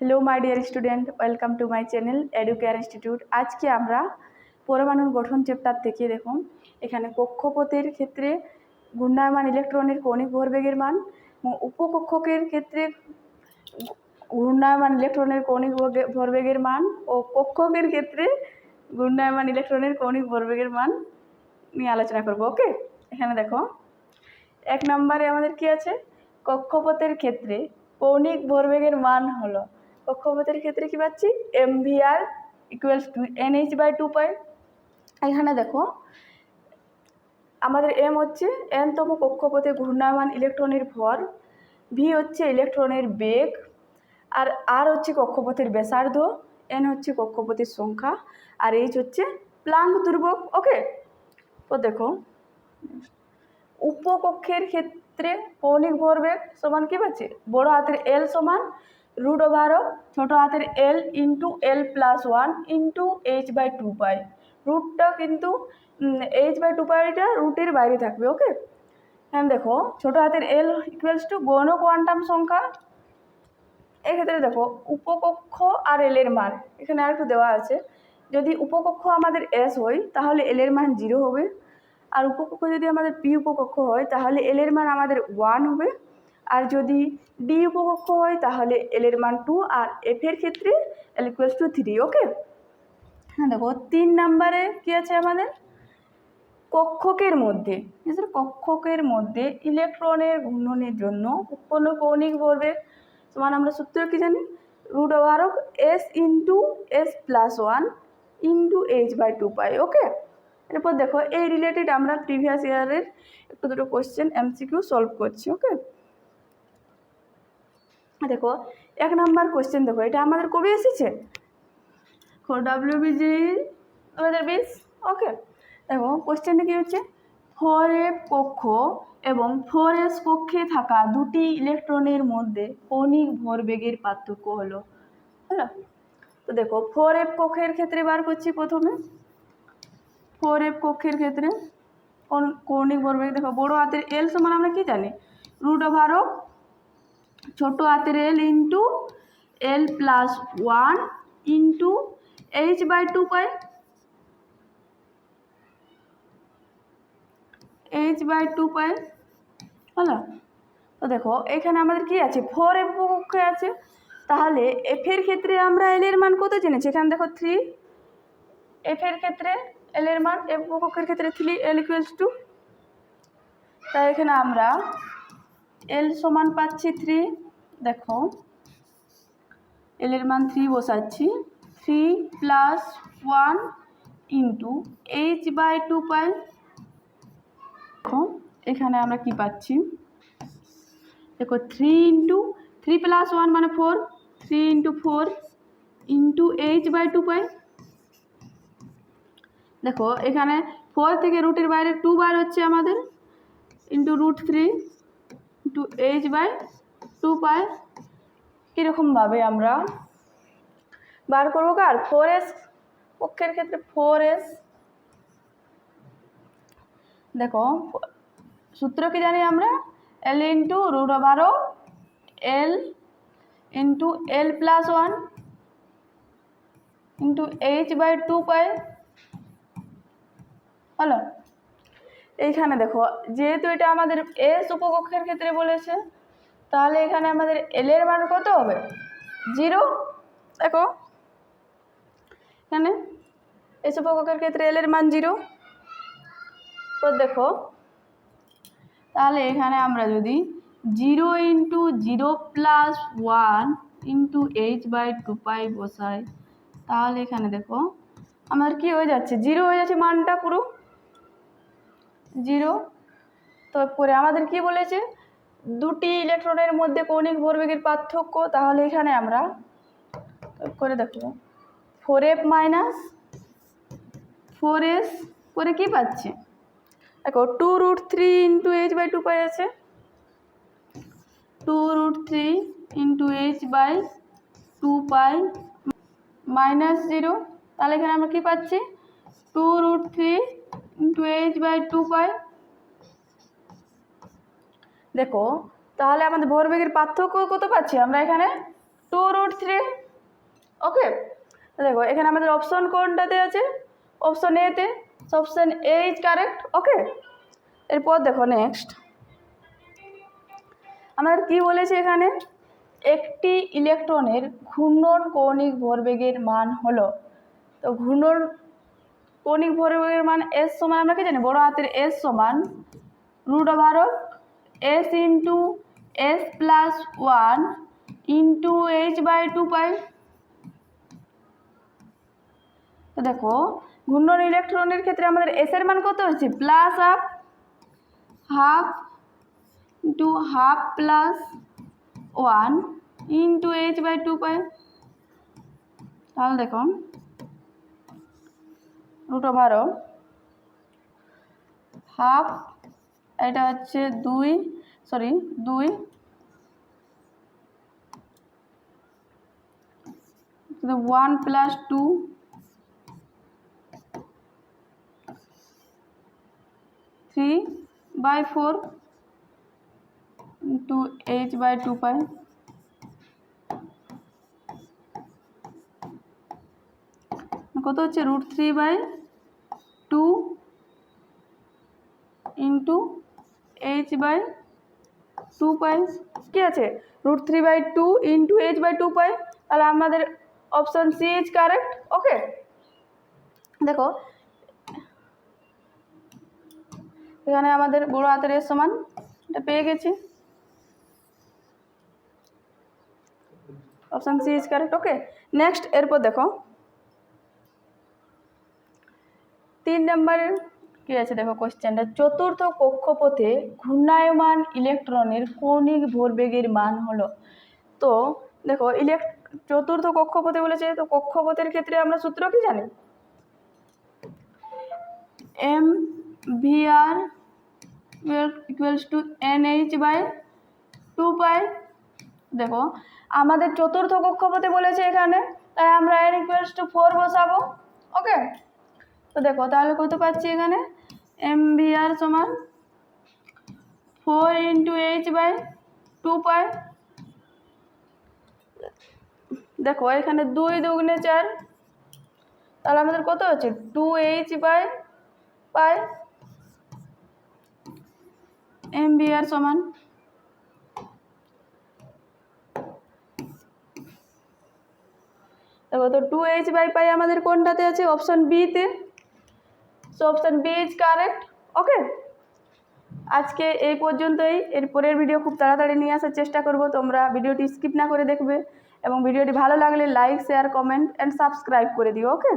Hello my dear student welcome to my channel Educare institute আজকে আমরা পরমাণুর গঠন চ্যাপ্টার থেকে দেখুন এখানে কক্ষপথের ক্ষেত্রে ঘূর্ণায়মান ইলেকট্রনের কৌণিক ভরবেগের মান উপকক্ষকের ক্ষেত্রে ঘূর্ণায়মান ইলেকট্রনের কৌণিক ভরবে- ভরবেগের মান ও কক্ষকের ক্ষেত্রে ঘূর্ণায়মান ইলেকট্রনের কৌণিক ভরবেগের মান নিয়ে আলোচনা করব ওকে এখানে দেখো। এক নম্বরে আমাদের কি আছে? কক্ষপথের ক্ষেত্রে কৌণিক ভরবেগের মান হলো কক্ষপথের ক্ষেত্রে কি পাচ্ছি? M V R equals to H by two pi এখানে দেখো, আমাদের এম হচ্ছে এনতম কক্ষপথে ঘূর্ণায়মান ইলেকট্রনের ভর ভি হচ্ছে ইলেকট্রনের বেগ, আর আর হচ্ছে কক্ষপথের ব্যাসার্ধ এন হচ্ছে কক্ষপথের সংখ্যা, আর এইচ হচ্ছে প্লাঙ্ক দুর্ভোগ ওকে তো দেখো, উপকক্ষের ক্ষেত্রে কৌণিক ভরবেগ সমান কী পাচ্ছি? বড় হাতের এল সমান রুট ওভার ছোটো হাতের L into L plus one into H by two pi রুটটা কিন্তু এইচ বাই টু পাইটা রুটের বাইরে থাকবে ওকে হ্যাঁ দেখো, ছোটো হাতের এল ইকুয়ালস টু গৌণ কোয়ান্টাম সংখ্যা। এক্ষেত্রে দেখো, উপকক্ষ আর এলের মান, এখানে আর একটু দেওয়া আছে। যদি উপকক্ষ আমাদের এস হয়, তাহলে এলের মান জিরো হবে। আর উপকক্ষ যদি আমাদের পি উপকক্ষ হয়, তাহলে এলের মান আমাদের ওয়ান হবে। আর যদি ডি উপকক্ষ হয়, তাহলে এলের মান টু আর এফের ক্ষেত্রে L equals to three okay হ্যাঁ দেখো, তিন নাম্বারে কী আছে আমাদের? কক্ষকের মধ্যে কক্ষকের মধ্যে ইলেকট্রনের ঘূর্ণনের জন্য উৎপন্ন কৌণিক ভরবেগ সমান আমরা সূত্র কি জানি? Root over of S into S plus one into H by two pi okay এরপর দেখো, এই রিলেটেড আমরা প্রিভিয়াস ইয়ারের একটু দুটো কোয়েশ্চেন এমসিকিউ সলভ করছি ওকে দেখো এক নাম্বার কোশ্চেন দেখো এটা আমাদের কবে এসেছে? ডাব্লিউ বিজি দু হাজার বিশ ওকে দেখো কোশ্চেনটা কী হচ্ছে? ফোর এফ কক্ষ এবং ফোর এস কক্ষে থাকা দুটি ইলেকট্রনের মধ্যে কৌণিক ভরবেগের পার্থক্য হলো হলো? তো দেখো ফোর এফ কক্ষের ক্ষেত্রে বার করছি প্রথমে। ফোর এফ কক্ষের ক্ষেত্রে কোন- কৌণিক ভরবেগ দেখো বড় হাতের এল সমান আমরা কি জানি? রুট ওভার অফ ছোটো হাতের L into L plus one into H by two pi H by two pi হলো তো দেখো, এখানে আমাদের কি আছে? ফোর এফ কক্ষে আছে। তাহলে এফের ক্ষেত্রে আমরা এল এর মান কত জেনেছি? এখানে দেখো থ্রি এফের ক্ষেত্রে এল এর মান এফ কক্ষের ক্ষেত্রে থ্রি এল ইকুয়ালস টু তাই এখানে আমরা এল সমান পাচ্ছি থ্রি দেখো। এল এর মান থ্রি বসাচ্ছি। Three plus one into H by two pi দেখো, এখানে আমরা কি পাচ্ছি? দেখো three into three plus one মানে four three into four into H by two pi দেখো, এখানে ফোর থেকে রুটের বাইরে টু বার হচ্ছে আমাদের। Into root three into H by two pi কীরকমভাবে আমরা বার করব কার ফোর এস পক্ষের ক্ষেত্রে ফোর এস দেখো, সূত্র কি জানি আমরা? L into root ওভারও L into L plus one into H by two pi হলো? এইখানে দেখো, যেহেতু এটা আমাদের এস উপকক্ষের ক্ষেত্রে বলেছে, তাহলে এখানে আমাদের এল এর মান কত হবে? জিরো দেখো, এখানে এস উপকক্ষের ক্ষেত্রে এল এর মান জিরো তো দেখো, তাহলে এখানে আমরা যদি zero into zero plus one into H by two pi বসাই, তাহলে এখানে দেখো, আমাদের কি হয়ে যাচ্ছে? জিরো হয়ে যাচ্ছে মানটা পুরো। জিরো। তারপরে আমাদের কি বলেছে? দুটি ইলেকট্রনের মধ্যে কৌণিক ভরবেগের পার্থক্য, তাহলে এখানে আমরা করে দেখো four F minus four S করে কী পাচ্ছি? দেখো two root three into H by two pi আছে। Two root three into H by two pi minus zero তাহলে এখানে আমরা কী পাচ্ছি? Two root three H by two pi দেখো, তাহলে আমাদের ভরবেগের পার্থক্য কত পাচ্ছি আমরা এখানে? টু রুট থ্রি ওকে দেখো, এখানে আমাদের অপশন কোনটাতে আছে? অপশন এতে option A is correct okay এরপর দেখো নেক্সট আমাদের কি বলেছে এখানে? একটি ইলেকট্রনের ঘূর্ণন কৌণিক ভরবেগের মান হলো। তো ঘূর্ণন কৌণিক ভরবেগের মান এস সমান, আমরা কি জানি? বড় হাতের এস সমান root over S into S plus one into H by two pi দেখো, ঘূর্ণন ইলেকট্রনের ক্ষেত্রে আমাদের এস এর মান কত হচ্ছে plus half half into half plus one into H by two pi তাহলে দেখো রুট ওভার হাফ, এটা হচ্ছে দুই সরি দুই। One plus two three by four into H by two pi কত হচ্ছে root three by two into H by two pi কি আছে? Root three by two into H by two pi. তাহলে আমাদের option C is correct. Okay? দেখো, এখানে আমাদের বড় হাতের এর সমান। এটা পেয়ে গেছি। Option C is correct. Okay? Next, এরপর দেখো। তিন নম্বরের কি আছে দেখো কোশ্চেনটা চতুর্থ কক্ষপথে ঘূর্ণায়মান ইলেকট্রনের কৌণিক ভরবেগের মান হলো। তো দেখো ইলেক চতুর্থ কক্ষপথে বলেছে, তো কক্ষপথের ক্ষেত্রে আমরা সূত্র কি জানি? M V R equals to N H by two pi দেখো, আমাদের চতুর্থ কক্ষপথে বলেছে এখানে, তাই আমরা এন ইকুয়ালস টু ফোর বসাবো ওকে তো দেখো, তাহলে কত পাচ্ছি এখানে? এম বি আর সমান four into H by two pi দেখো, এখানে দুই দুগুণে চার। তাহলে আমাদের কত হচ্ছে? Two H by pi M B R সমান দেখো, তো টু এইচ বাই পাই আমাদের কোনটাতে আছে? অপশন বিতে so option B is correct okay আজকে এই পর্যন্তই। এর পরের ভিডিও খুব তাড়াতাড়ি নিয়ে আসার চেষ্টা করব। তোমরা ভিডিওটি স্কিপ না করে দেখবে। এবং ভিডিওটি ভালো লাগলে like share comment and subscribe করে দিও ওকে